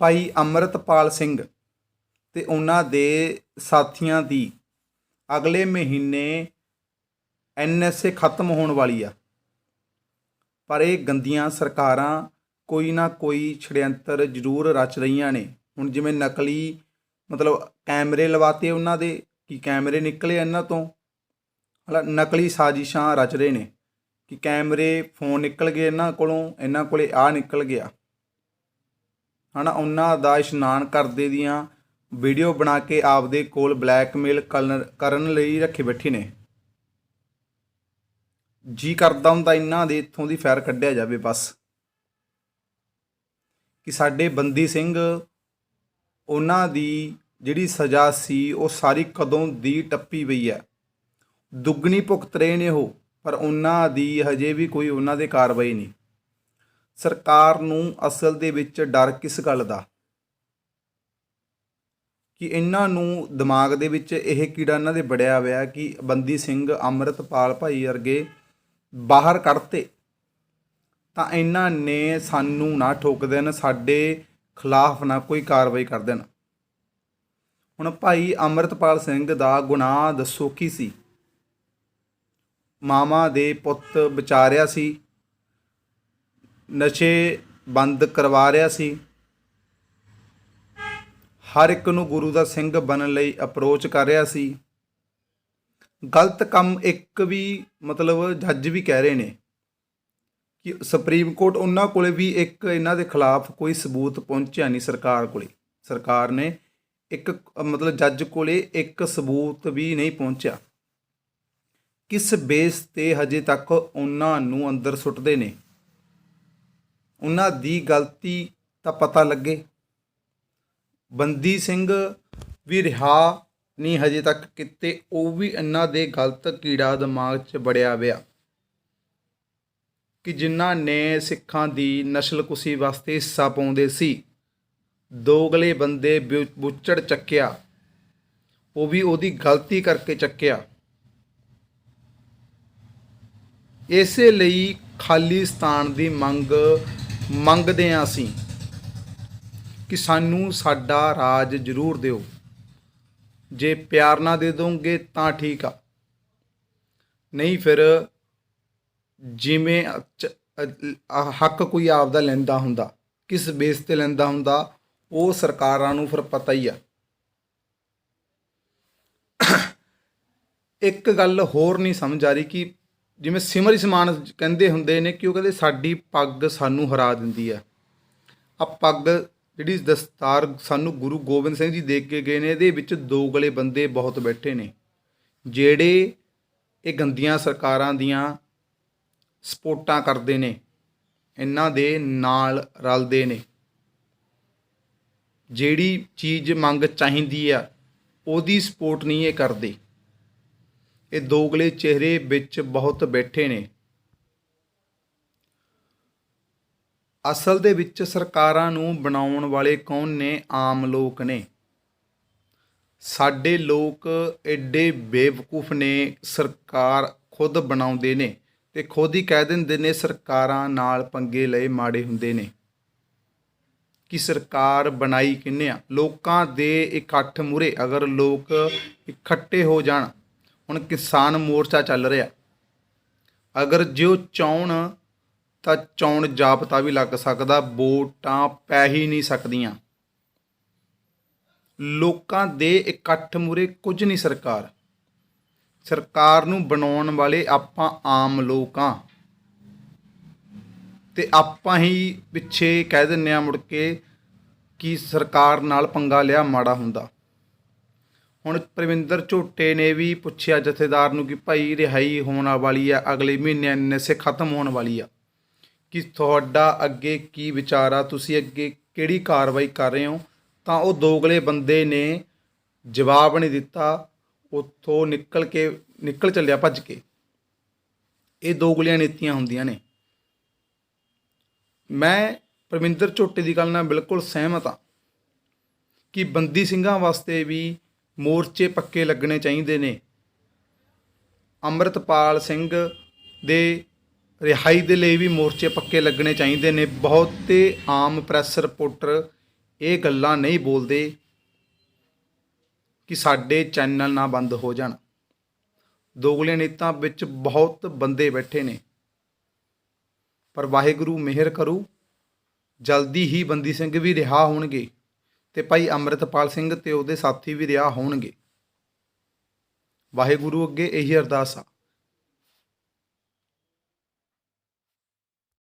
ਭਾਈ ਅੰਮ੍ਰਿਤਪਾਲ ਸਿੰਘ ਤੇ ਉਹਨਾਂ ਦੇ ਸਾਥੀਆਂ ਦੀ ਅਗਲੇ ਮਹੀਨੇ ਐਨਐਸਏ ਖਤਮ ਹੋਣ ਵਾਲੀ ਆ। ਪਰ ਇਹ ਗੰਦੀਆਂ ਸਰਕਾਰਾਂ ਕੋਈ ਨਾ ਕੋਈ ਛੜਯੰਤਰ ਜ਼ਰੂਰ ਰਚ ਰਹੀਆਂ ਨੇ। ਹੁਣ ਜਿਵੇਂ ਨਕਲੀ ਮਤਲਬ ਕੈਮਰੇ ਲਵਾਤੇ ਉਹਨਾਂ ਦੇ, ਕਿ ਕੈਮਰੇ ਨਿਕਲੇ ਇਹਨਾਂ ਤੋਂ। ਹਲਾ ਨਕਲੀ ਸਾਜ਼ਿਸ਼ਾਂ ਰਚ ਰਹੇ ਨੇ, ਕਿ ਕੈਮਰੇ ਫੋਨ ਨਿਕਲ ਗਏ ਇਹਨਾਂ ਕੋਲੋਂ, ਇਹਨਾਂ ਕੋਲੇ ਆ ਨਿਕਲ ਗਿਆ। ਹਨਾ, ਉਹਨਾਂ ਦਾ ਇਸ਼ਨਾਨ ਕਰਦੇ ਦੀਆਂ ਵੀਡੀਓ ਬਣਾ ਕੇ ਆਪਦੇ ਕੋਲ ਬਲੈਕਮੇਲ ਕਰਨ ਲਈ ਰੱਖੇ ਬੈਠੇ ਨੇ। ਜੀ ਕਰਦਾ ਹੁੰਦਾ ਇਹਨਾਂ ਦੇ ਇੱਥੋਂ ਦੀ ਫੈਰ ਕੱਢਿਆ ਜਾਵੇ ਬਸ। ਕਿ ਸਾਡੇ ਬੰਦੀ ਸਿੰਘ, ਉਹਨਾਂ ਦੀ ਜਿਹੜੀ ਸਜ਼ਾ ਸੀ, ਉਹ ਸਾਰੀ ਕਦੋਂ ਦੀ ਟੱਪੀ ਪਈ ਹੈ? ਦੁੱਗਣੀ ਭੁਗਤ ਰਹੇ ਨੇ ਉਹ, ਪਰ ਉਹਨਾਂ ਦੀ ਹਜੇ ਵੀ ਕੋਈ ਉਹਨਾਂ ਦੇ ਕਾਰਵਾਈ ਨਹੀਂ। ਸਰਕਾਰ ਨੂੰ ਅਸਲ ਦੇ ਵਿੱਚ ਡਰ ਕਿਸ ਗੱਲ ਦਾ? ਕਿ ਇਹਨਾਂ ਨੂੰ ਦਿਮਾਗ ਦੇ ਵਿੱਚ ਇਹ ਕੀੜਾ ਇਹਨਾਂ ਦੇ ਬੜਿਆ ਹੋਇਆ ਕਿ ਬੰਦੀ ਸਿੰਘ, ਅੰਮ੍ਰਿਤਪਾਲ ਭਾਈ ਵਰਗੇ ਬਾਹਰ ਕੱਢਤੇ। ਤਾਂ ਇਹਨਾਂ ਨੇ ਸਾਨੂੰ ਨਾ ਠੋਕ ਦੇਣ, ਸਾਡੇ ਖਿਲਾਫ ਨਾ ਕੋਈ ਕਾਰਵਾਈ ਕਰ ਦੇਣ। ਹੁਣ ਭਾਈ ਅੰਮ੍ਰਿਤਪਾਲ ਸਿੰਘ ਦਾ ਗੁਨਾਹ ਦੱਸੋ ਕੀ ਸੀ? ਮਾਮਾ ਦੇ ਪੁੱਤ ਵਿਚਾਰਿਆ ਸੀ। ਨਸ਼ੇ ਬੰਦ ਕਰਵਾ ਰਿਹਾ ਸੀ। ਹਰ ਇੱਕ ਨੂੰ ਗੁਰੂ ਦਾ ਸਿੰਘ ਬਣਨ ਲਈ ਅਪਰੋਚ ਕਰ ਰਿਹਾ ਸੀ। ਗਲਤ ਕੰਮ ਇੱਕ ਵੀ, ਮਤਲਬ ਜੱਜ ਵੀ ਕਹਿ ਰਹੇ ਨੇ ਕਿ ਸੁਪਰੀਮ ਕੋਰਟ ਉਹਨਾਂ ਕੋਲੇ ਵੀ ਇੱਕ ਇਹਨਾਂ ਦੇ ਖਿਲਾਫ ਕੋਈ ਸਬੂਤ ਪਹੁੰਚਿਆ ਨਹੀਂ ਸਰਕਾਰ ਕੋਲੇ। ਸਰਕਾਰ ਨੇ ਇੱਕ, ਮਤਲਬ ਜੱਜ ਕੋਲੇ ਇੱਕ ਸਬੂਤ ਵੀ ਨਹੀਂ ਪਹੁੰਚਿਆ। ਕਿਸ ਬੇਸ ਤੇ ਹਜੇ ਤੱਕ ਉਹਨਾਂ ਨੂੰ ਅੰਦਰ ਸੁੱਟਦੇ ਨੇ? ਉਹਨਾਂ ਦੀ ਗਲਤੀ ਤਾਂ ਪਤਾ ਲੱਗੇ। ਬੰਦੀ ਸਿੰਘ ਵੀ ਰਿਹਾ ਨਹੀਂ ਹਜੇ ਤੱਕ ਕਿਤੇ, ਉਹ ਵੀ ਇਹਨਾਂ ਦੇ ਗਲਤ ਕੀੜਾ ਦਿਮਾਗ 'ਚ ਬੜਿਆ ਹੋਇਆ। ਕਿ ਜਿਨ੍ਹਾਂ ਨੇ ਸਿੱਖਾਂ ਦੀ ਨਸਲਕੁਸ਼ੀ ਵਾਸਤੇ ਹਿੱਸਾ ਪਾਉਂਦੇ ਸੀ, ਦੋਗਲੇ ਬੰਦੇ ਬੁ- ਬੁੱਚੜ ਚੱਕਿਆ। ਉਹ ਵੀ ਉਹਦੀ ਗਲਤੀ ਕਰਕੇ ਚੱਕਿਆ। ਇਸੇ ਲਈ ਖਾਲਿਸਤਾਨ ਦੀ ਮੰਗ ਮੰਗਦੇ ਹਾਂ ਅਸੀਂ ਕਿ ਸਾਨੂੰ ਸਾਡਾ ਰਾਜ ਜ਼ਰੂਰ ਦਿਓ। ਜੇ ਪਿਆਰ ਨਾ ਦੇ ਦੋਗੇ ਤਾਂ ਠੀਕ ਆ। ਨਹੀਂ ਫਿਰ ਜਿਵੇਂ ਚ- ਹੱਕ ਕੋਈ ਆਪਦਾ ਲੈਂਦਾ ਹੁੰਦਾ, ਕਿਸ ਬੇਸ ਤੇ ਲੈਂਦਾ ਹੁੰਦਾ, ਉਹ ਸਰਕਾਰਾਂ ਨੂੰ ਫਿਰ ਪਤਾ ਹੀ ਆ। ਇੱਕ ਗੱਲ ਹੋਰ ਨਹੀਂ ਸਮਝ ਆ ਰਹੀ ਕਿ ਜਿਵੇਂ ਸਿਮਰ ਸਮਾਨ ਕਹਿੰਦੇ ਹੁੰਦੇ ਨੇ ਕਿ ਉਹ ਕਹਿੰਦੇ, ਸਾਡੀ ਪੱਗ ਸਾਨੂੰ ਹਰਾ ਦਿੰਦੀ ਆ ਆ ਪੱਗ ਜਿਹੜੀ ਦਸਤਾਰ ਸਾਨੂੰ ਗੁਰੂ ਗੋਬਿੰਦ ਸਿੰਘ ਜੀ ਦੇ ਕੇ ਗਏ ਨੇ, ਇਹਦੇ ਵਿੱਚ ਦੋ ਗਲੇ ਬੰਦੇ ਬਹੁਤ ਬੈਠੇ ਨੇ, ਜਿਹੜੇ ਇਹ ਗੰਦੀਆਂ ਸਰਕਾਰਾਂ ਦੀਆਂ ਸਪੋਰਟਾਂ ਕਰਦੇ ਨੇ, ਇਹਨਾਂ ਦੇ ਨਾਲ ਰਲਦੇ ਨੇ। ਜਿਹੜੀ ਚੀਜ਼ ਮੰਗ ਚਾਹੀਦੀ ਆ, ਉਹਦੀ ਸਪੋਰਟ ਨਹੀਂ ਇਹ ਕਰਦੇ। ਇਹ ਦੋਗਲੇ ਚਿਹਰੇ ਵਿੱਚ ਬਹੁਤ ਬੈਠੇ ਨੇ। ਅਸਲ ਦੇ ਵਿੱਚ ਸਰਕਾਰਾਂ ਨੂੰ ਬਣਾਉਣ ਵਾਲੇ ਕੌਣ ਨੇ? ਆਮ ਲੋਕ ਨੇ। ਸਾਡੇ ਲੋਕ ਐਡੇ ਬੇਵਕੂਫ ਨੇ, ਸਰਕਾਰ ਖੁਦ ਬਣਾਉਂਦੇ ਨੇ ਤੇ ਖੁਦ ਹੀ ਕਹਿ ਦਿੰਦੇ ਨੇ ਸਰਕਾਰਾਂ ਨਾਲ ਪੰਗੇ ਲਏ ਮਾੜੇ ਹੁੰਦੇ ਨੇ। ਕਿ ਸਰਕਾਰ ਬਣਾਈ ਕਿੰਨੇ ਆ? ਲੋਕਾਂ ਦੇ ਇਕੱਠ ਮੂਰੇ ਅਗਰ ਲੋਕ ਇਕੱਠੇ ਹੋ ਜਾਣ ਹੁਣ ਕਿਸਾਨ ਮੋਰਚਾ ਚੱਲ ਰਿਹਾ। ਅਗਰ ਜੇ ਉਹ ਚਾਹਣ ਤਾਂ ਚੌਣ ਜਾਪਤਾ ਵੀ ਲੱਗ ਸਕਦਾ, ਵੋਟਾਂ ਪੈ ਹੀ ਨਹੀਂ ਸਕਦੀਆਂ। ਲੋਕਾਂ ਦੇ ਇਕੱਠ ਮੂਰੇ ਕੁਝ ਨਹੀਂ ਸਰਕਾਰ। ਸਰਕਾਰ ਨੂੰ ਬਣਾਉਣ ਵਾਲੇ ਆਪਾਂ ਆਮ ਲੋਕਾਂ। ਤੇ ਆਪਾਂ ਹੀ ਪਿੱਛੇ ਕਹਿ ਦਿੰਨੇ ਆ ਮੁੜ ਕੇ ਕਿ ਸਰਕਾਰ ਨਾਲ ਪੰਗਾ ਲਿਆ ਮਾੜਾ ਹੁੰਦਾ। ਹੁਣ ਪ੍ਰਵਿੰਦਰ ਝੋਟੇ ਨੇ ਵੀ ਪੁੱਛਿਆ ਜਥੇਦਾਰ ਨੂੰ ਕਿ ਭਾਈ ਰਿਹਾਈ ਹੋਣ ਵਾਲੀ ਆ, ਅਗਲੇ ਮਹੀਨੇ ਐਨਐਸਏ ਖਤਮ ਹੋਣ ਵਾਲੀ ਆ। ਕਿ ਤੁਹਾਡਾ ਅੱਗੇ ਕੀ ਵਿਚਾਰ ਆ? ਤੁਸੀਂ ਅੱਗੇ ਕਿਹੜੀ ਕਾਰਵਾਈ ਕਰ ਰਹੇ ਹੋ? ਤਾਂ ਉਹ ਦੋਗਲੇ ਬੰਦੇ ਨੇ ਜਵਾਬ ਨਹੀਂ ਦਿੱਤਾ। ਉੱਥੋਂ ਨਿਕਲ ਕੇ, ਨਿਕਲ ਚੱਲਿਆ ਭੱਜ ਕੇ। ਇਹ ਦੋਗਲੀਆਂ ਨੀਤੀਆਂ ਹੁੰਦੀਆਂ ਨੇ। ਮੈਂ ਪ੍ਰਵਿੰਦਰ ਝੋਟੇ ਦੀ ਗੱਲ ਨਾਲ ਬਿਲਕੁਲ ਸਹਿਮਤ ਹਾਂ ਕਿ ਬੰਦੀ ਸਿੰਘਾਂ ਵਾਸਤੇ ਵੀ ਮੋਰਚੇ ਪੱਕੇ ਲੱਗਣੇ ਚਾਹੀਦੇ ਨੇ। ਅੰਮ੍ਰਿਤਪਾਲ ਸਿੰਘ ਦੇ ਰਿਹਾਈ ਦੇ ਲਈ ਵੀ ਮੋਰਚੇ ਪੱਕੇ ਲੱਗਣੇ ਚਾਹੀਦੇ ਨੇ। ਬਹੁਤੇ ਆਮ ਪ੍ਰੈਸ ਰਿਪੋਰਟਰ ਇਹ ਗੱਲਾਂ ਨਹੀਂ ਬੋਲਦੇ ਕਿ ਸਾਡੇ ਚੈਨਲ ਨਾ ਬੰਦ ਹੋ ਜਾਣ। ਦੋਗਲੇ ਨੇਤਾ ਵਿੱਚ ਬਹੁਤ ਬੰਦੇ ਬੈਠੇ ਨੇ। ਪਰ ਵਾਹਿਗੁਰੂ ਮਿਹਰ ਕਰੂ, ਜਲਦੀ ਹੀ ਬੰਦੀ ਸਿੰਘ ਵੀ ਰਿਹਾ ਹੋਣਗੇ। ਤੇ ਭਾਈ ਅੰਮ੍ਰਿਤਪਾਲ ਸਿੰਘ ਤੇ ਉਹਦੇ ਸਾਥੀ ਵੀ ਰਿਹਾ ਹੋਣਗੇ। ਵਾਹਿਗੁਰੂ ਅੱਗੇ ਇਹੀ ਅਰਦਾਸ ਆ।